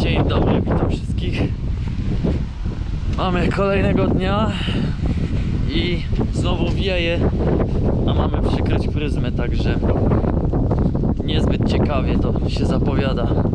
Dzień dobry, witam wszystkich. Mamy kolejnego dnia i znowu wieje, a mamy przykryć pryzmę, także niezbyt ciekawie to się zapowiada. Dobra.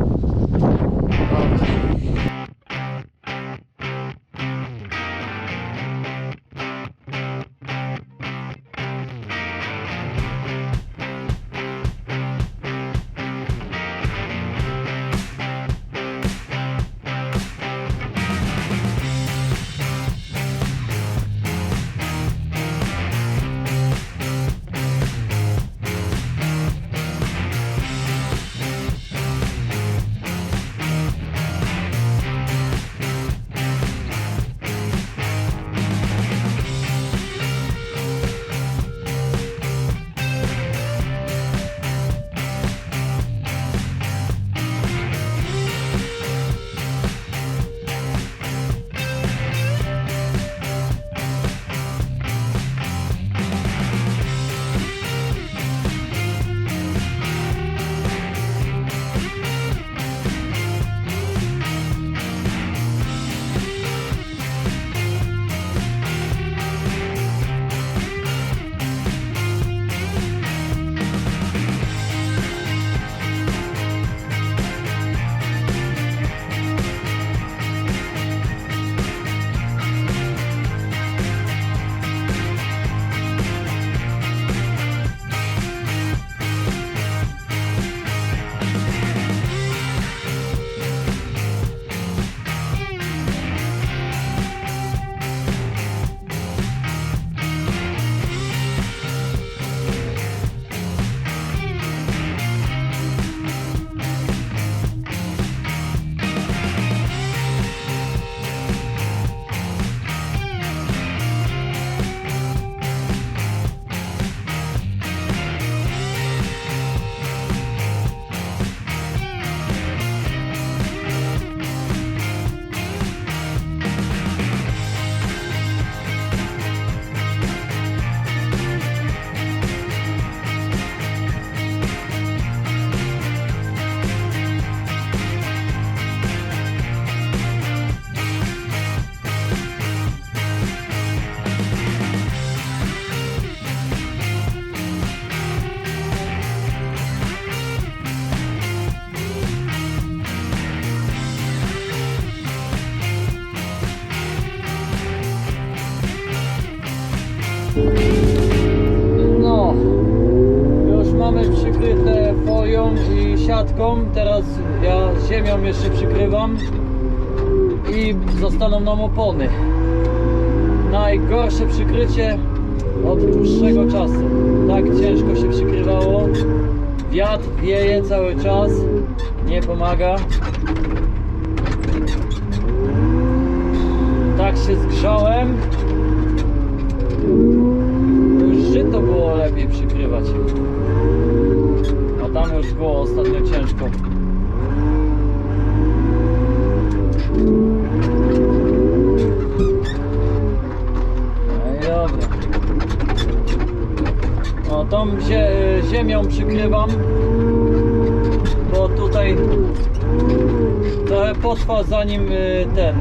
Siatką. Teraz ja ziemią jeszcze przykrywam i zostaną nam opony. Najgorsze przykrycie od dłuższego czasu. Tak ciężko się przykrywało. Wiatr wieje cały czas, nie pomaga. Tak się zgrzałem. Już żyto było lepiej przykrywać. Już było ostatnio ciężko. No tą zie ziemią przykrywam, bo tutaj trochę potrwa zanim y, ten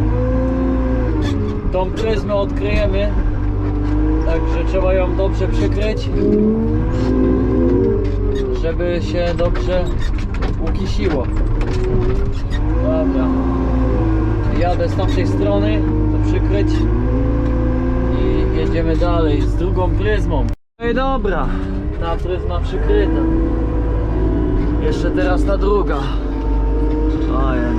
tą pryzmę odkryjemy. Także trzeba ją dobrze przykryć, żeby się dobrze ukisiło. Dobra. Jadę z tamtej strony, to przykryć i jedziemy dalej z drugą pryzmą. No i dobra, ta pryzma przykryta. Jeszcze teraz ta druga. Ojej.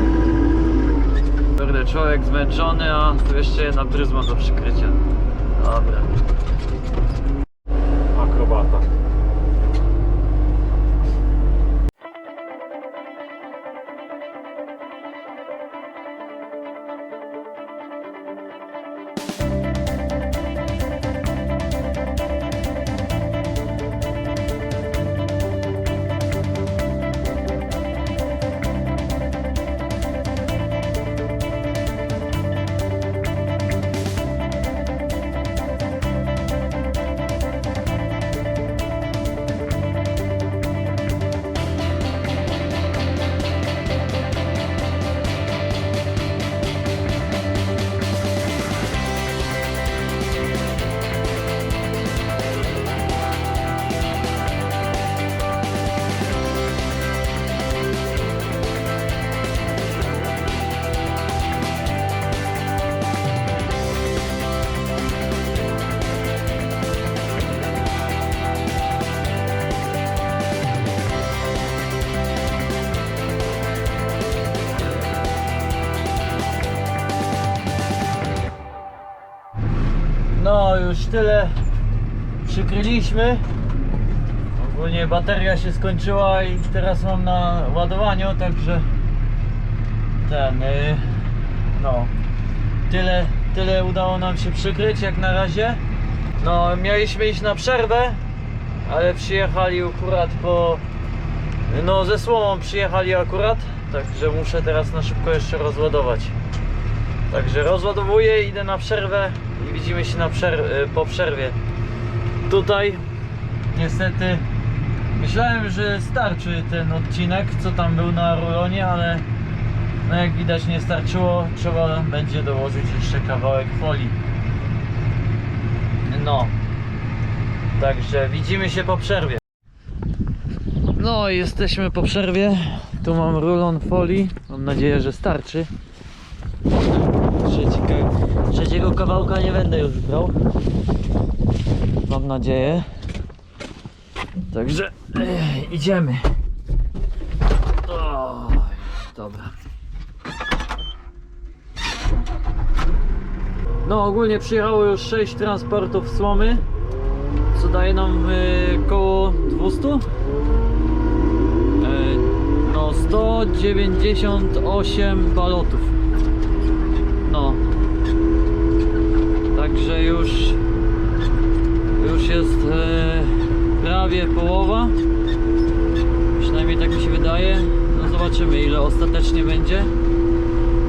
Człowiek zmęczony, a tu jeszcze jedna pryzma do przykrycia. Dobra. Akrobata. Tyle przykryliśmy. Ogólnie bateria się skończyła i teraz mam na ładowaniu, także ten, y, no, tyle, tyle udało nam się przykryć jak na razie. No, mieliśmy iść na przerwę, ale przyjechali akurat po, no ze słomą przyjechali akurat, także muszę teraz na szybko jeszcze rozładować. Także rozładowuję, idę na przerwę i widzimy się na przerw po przerwie. Tutaj niestety myślałem, że starczy ten odcinek, co tam był na rulonie, ale no jak widać nie starczyło, trzeba będzie dołożyć jeszcze kawałek folii. No. Także widzimy się po przerwie. No jesteśmy po przerwie. Tu mam rulon folii. Mam nadzieję, że starczy. Trzeciego, trzeciego kawałka nie będę już brał. Mam nadzieję. Także eh, idziemy. O, dobra. No ogólnie przyjechało już 6 transportów słomy. Co daje nam y, koło 200? Y, no 198 balotów. No. Także już już jest e, prawie połowa. Przynajmniej tak mi się wydaje. No zobaczymy ile ostatecznie będzie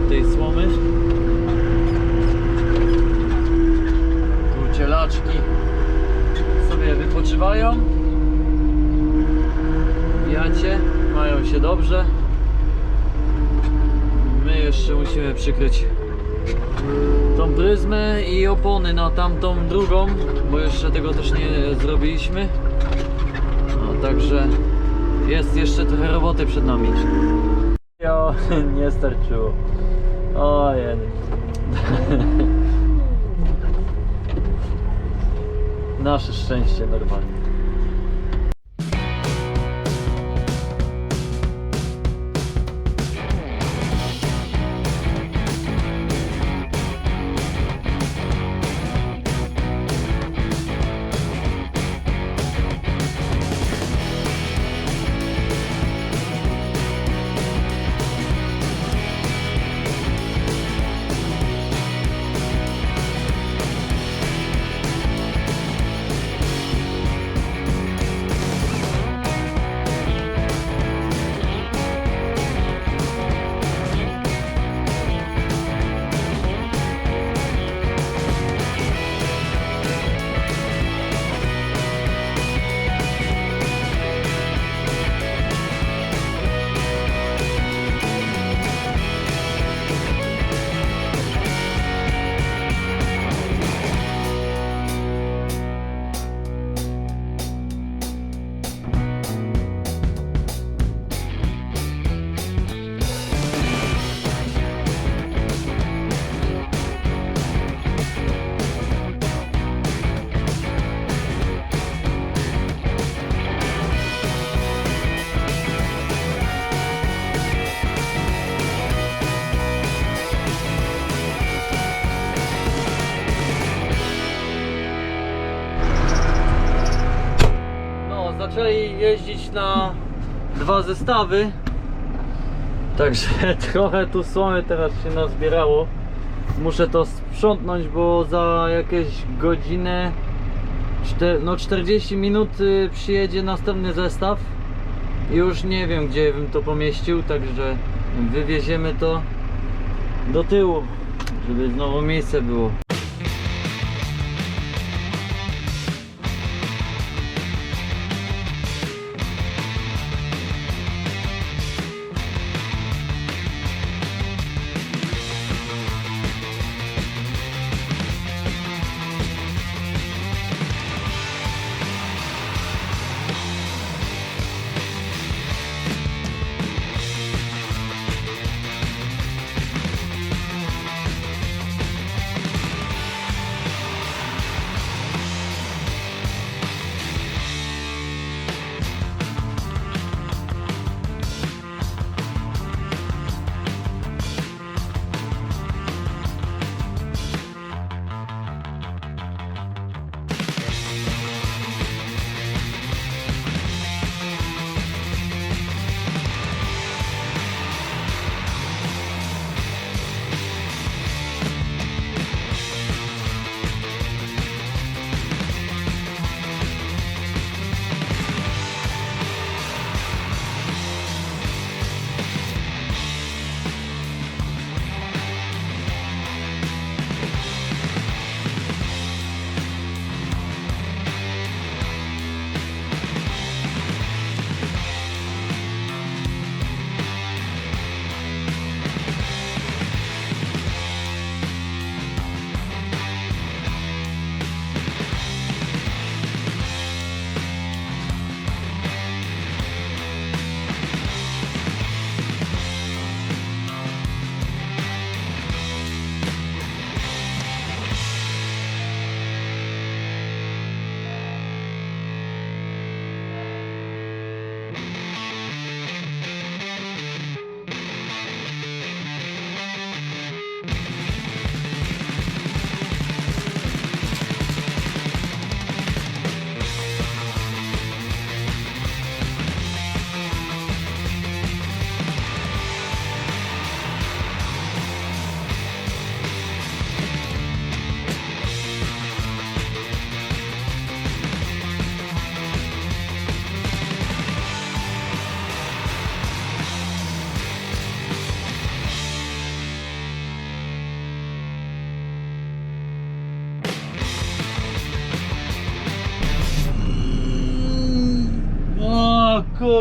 tej słomy. Tu cielaczki sobie wypoczywają. Jacie, mają się dobrze. My jeszcze musimy przykryć tą pryzmę i opony na tamtą drugą, bo jeszcze tego też nie zrobiliśmy. No, także jest jeszcze trochę roboty przed nami. Jo, nie starczyło. Ojej. Nasze szczęście normalnie. Zaczęli jeździć na dwa zestawy. Także trochę tu słomy teraz się nazbierało. Muszę to sprzątnąć, bo za jakieś godzinę, no 40 minut y, przyjedzie następny zestaw. Już nie wiem, gdzie bym to pomieścił, także wywieziemy to do tyłu, żeby znowu miejsce było.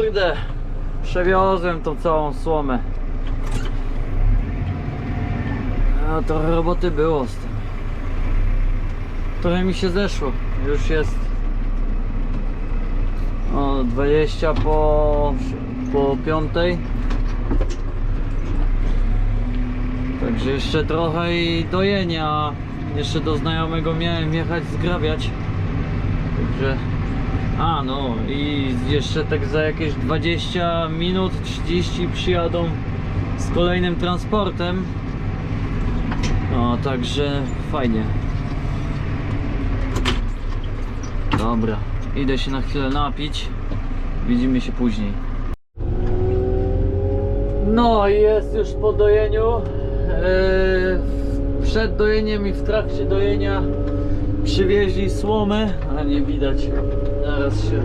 Kurde, przewiozłem tą całą słomę. A trochę roboty było z tym. Trochę mi się zeszło. Już jest o 20 po, po 5. Także jeszcze trochę i dojenia. Jeszcze do znajomego miałem jechać zgrabiać. Także. A no i jeszcze tak za jakieś 20 minut, 30 przyjadą z kolejnym transportem. No także fajnie. Dobra, idę się na chwilę napić. Widzimy się później. No jest już po dojeniu. Eee, przed dojeniem i w trakcie dojenia przywieźli słomę, a nie widać. Zaraz się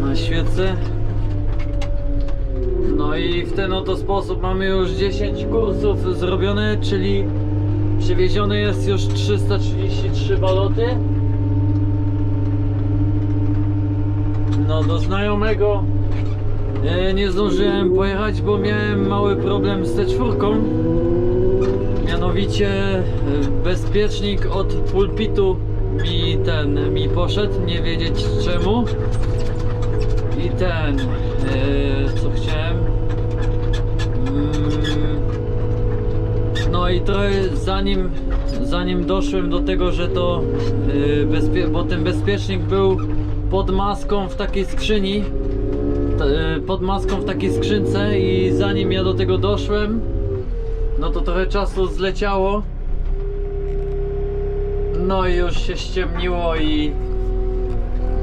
naświecę. No i w ten oto sposób mamy już 10 kursów zrobione, czyli przywiezione jest już 333 baloty. No do znajomego e, nie zdążyłem pojechać, bo miałem mały problem z C4. Mianowicie e, bezpiecznik od pulpitu ten mi poszedł, nie wiedzieć czemu. I ten, e, co chciałem. Mm, no i trochę zanim, zanim doszłem do tego, że to yy, bo ten bezpiecznik był pod maską w takiej skrzyni, yy, pod maską w takiej skrzynce i zanim ja do tego doszłem, no to trochę czasu zleciało. No i już się ściemniło i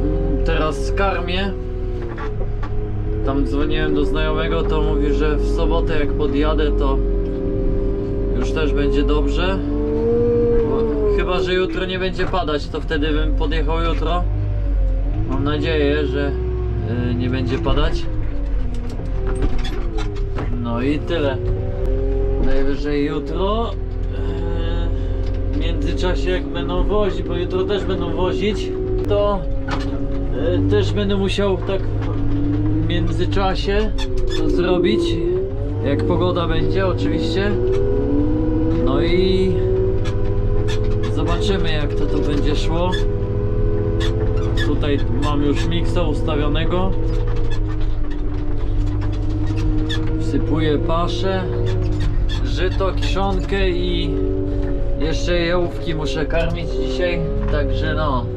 mm, teraz karmię. Tam dzwoniłem do znajomego, to mówi, że w sobotę jak podjadę, to już też będzie dobrze. Chyba, że jutro nie będzie padać, to wtedy bym podjechał jutro. Mam nadzieję, że y, nie będzie padać. No i tyle. Najwyżej jutro. Międzyczasie jak będą wozić, bo jutro też będą wozić, to y, też będę musiał tak w międzyczasie to zrobić. Jak pogoda będzie, oczywiście. No i zobaczymy jak to tu będzie szło. Tutaj mam już miksa ustawionego. Wsypuję paszę, żyto, kiszonkę i jeszcze jałówki muszę karmić dzisiaj. Także no.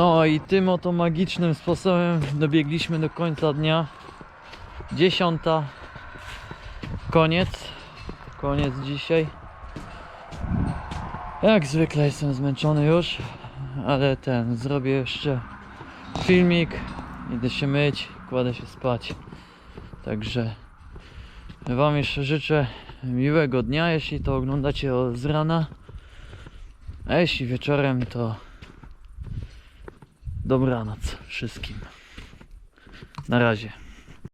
No i tym oto magicznym sposobem dobiegliśmy do końca dnia. Dziesiąta. Koniec. Koniec dzisiaj. Jak zwykle jestem zmęczony już, ale ten, zrobię jeszcze filmik, idę się myć, kładę się spać. Także Wam jeszcze życzę miłego dnia, jeśli to oglądacie z rana. A jeśli wieczorem, to dobranoc wszystkim. Na razie.